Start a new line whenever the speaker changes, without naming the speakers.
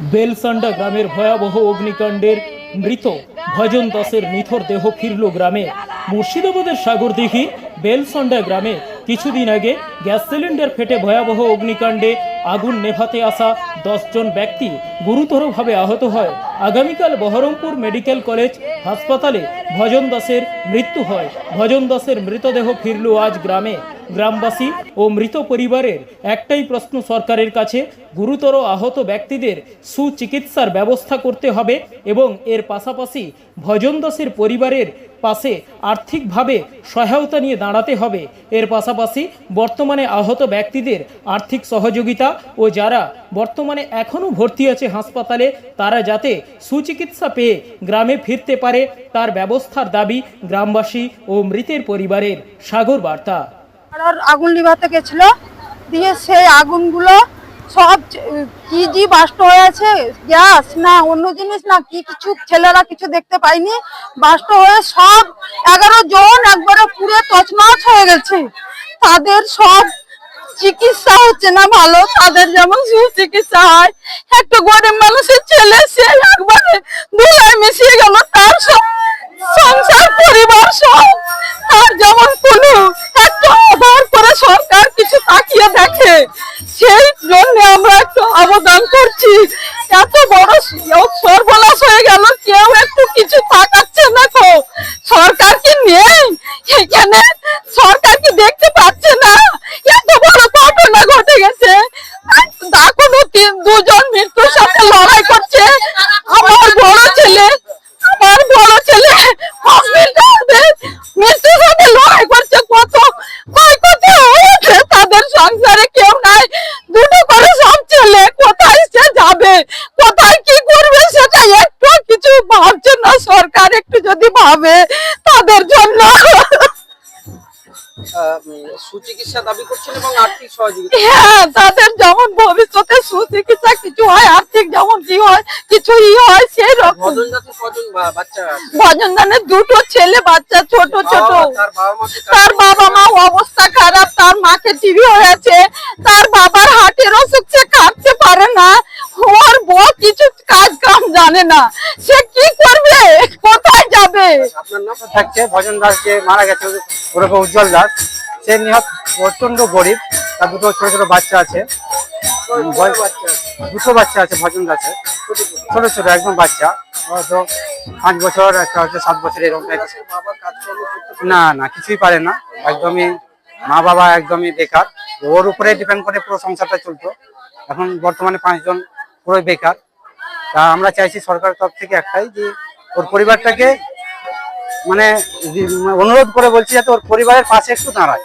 বেলসান্ডা গ্রামের ভয়াবহ অগ্নিকাণ্ডের মৃত ভজন দাসের নিথর দেহ ফিরল গ্রামে। মুর্শিদাবাদের সাগরদিঘি বেলসান্ডা গ্রামে কিছুদিন আগে গ্যাস সিলিন্ডার ফেটে ভয়াবহ অগ্নিকাণ্ডে আগুন নেভাতে আসা দশজন ব্যক্তি গুরুতরভাবে আহত হয়। আগামীকাল বহরমপুর মেডিকেল কলেজ হাসপাতালে ভজন দাসের মৃত্যু হয়। ভজন দাসের মৃতদেহ ফিরল আজ গ্রামে। গ্রামবাসী ও মৃত পরিবারের একটাই প্রশ্ন সরকারের কাছে, গুরুতর আহত ব্যক্তিদের সুচিকিৎসার ব্যবস্থা করতে হবে এবং এর পাশাপাশি ভজন দাসের পরিবারের পাশে আর্থিকভাবে সহায়তা নিয়ে দাঁড়াতে হবে। এর পাশাপাশি বর্তমানে আহত ব্যক্তিদের আর্থিক সহযোগিতা ও যারা বর্তমানে এখনও ভর্তি আছে হাসপাতালে, তারা যাতে সুচিকিৎসা পেয়ে গ্রামে ফিরতে পারে, তার ব্যবস্থার দাবি গ্রামবাসী ও মৃতের পরিবারের। সাগর বার্তা।
আগুন লিভাতে গেছিল। দিয়ে সেই আগুনগুলো সব কি জি বাষ্ট হয়েছে গ্যাস না অন্য জিনিস না কি কিছু ছেলেরা কিছু দেখতে পাইনি। বাষ্ট হয়ে সব এগারো জন একবারে পুরো তছনছ হয়ে গেছে। তাদের সব চিকিৎসা হচ্ছে না ভালো, তাদের যেমন সুচিকিৎসা হয়, একটা গরিব মানুষের ছেলে সে একবারে একটু করছিস করছি। এত বড় সর্বনাশ হয়ে গেল কেউ একটু কিছু তাকাচ্ছে না তো সরকার কি নেই এখানে সরকার কি দেখতে পাচ্ছে না এত বড় ঘটনা ঘটে গেছে এখনও তিন দুজন মৃত্যুর সাথে লড়াই করছে আমার বড় ছেলে আমার বড় ছেলে হসপিটালে মৃত্যুর সাথে লড়াই করছে কত ক্ষয়ক্ষতি হয়েছে তাদের সংসারে কেউ নাই দুটো করে সব ছেলে কোথায় সে যাবে কোথায় কি করবে সেটা একটু কিছু ভাবছে না সরকার ভাবে তাদের জন্য।
সুচিকিৎসা দাবি করছেন এবং আর্থিক সহযোগিতা
হ্যাঁ তাদের যেমন ভবিষ্যতে সুচিকিৎসা কিছু হয় আর্থিক যেমন কি হয় কিছু হয় সেই রকম
ভজন জাতির কজন বাচ্চা
ভজন দানের দুটো ছেলে বাচ্চা ছোট ছোট।
তার বাবা
মা অবস্থা খারাপ তার মাকে টিভি হয়েছে তার বাবার হাটের অসুখ সে কাটতে পারে না ওর বউ কিছু কাজ কাম জানে না।
থাকছে ভজন দাস যে মারা গেছে ওরকম উজ্জ্বল দাস। সে নিহত প্রচণ্ড গরিব তার দুটো ছোট ছোট বাচ্চা আছে? দুটো বাচ্চা আছে ভজন দাসের। ছোট ছোট। একদম বাচ্চা। হয়তো পাঁচ বছর একটা হচ্ছে সাত বছর এরকম না না কিছুই পারে না। একদমই মা বাবা একদমই বেকার। ওর উপরে ডিপেন্ড করে পুরো সংসারটা চলতো। এখন বর্তমানে পাঁচজন পুরো বেকার। তা আমরা চাইছি সরকারের তরফ থেকে একটাই যে ওর পরিবারটাকে মানে অনুরোধ করে বলছি যাতে ওর পরিবারের পাশে একটু দাঁড়ায়।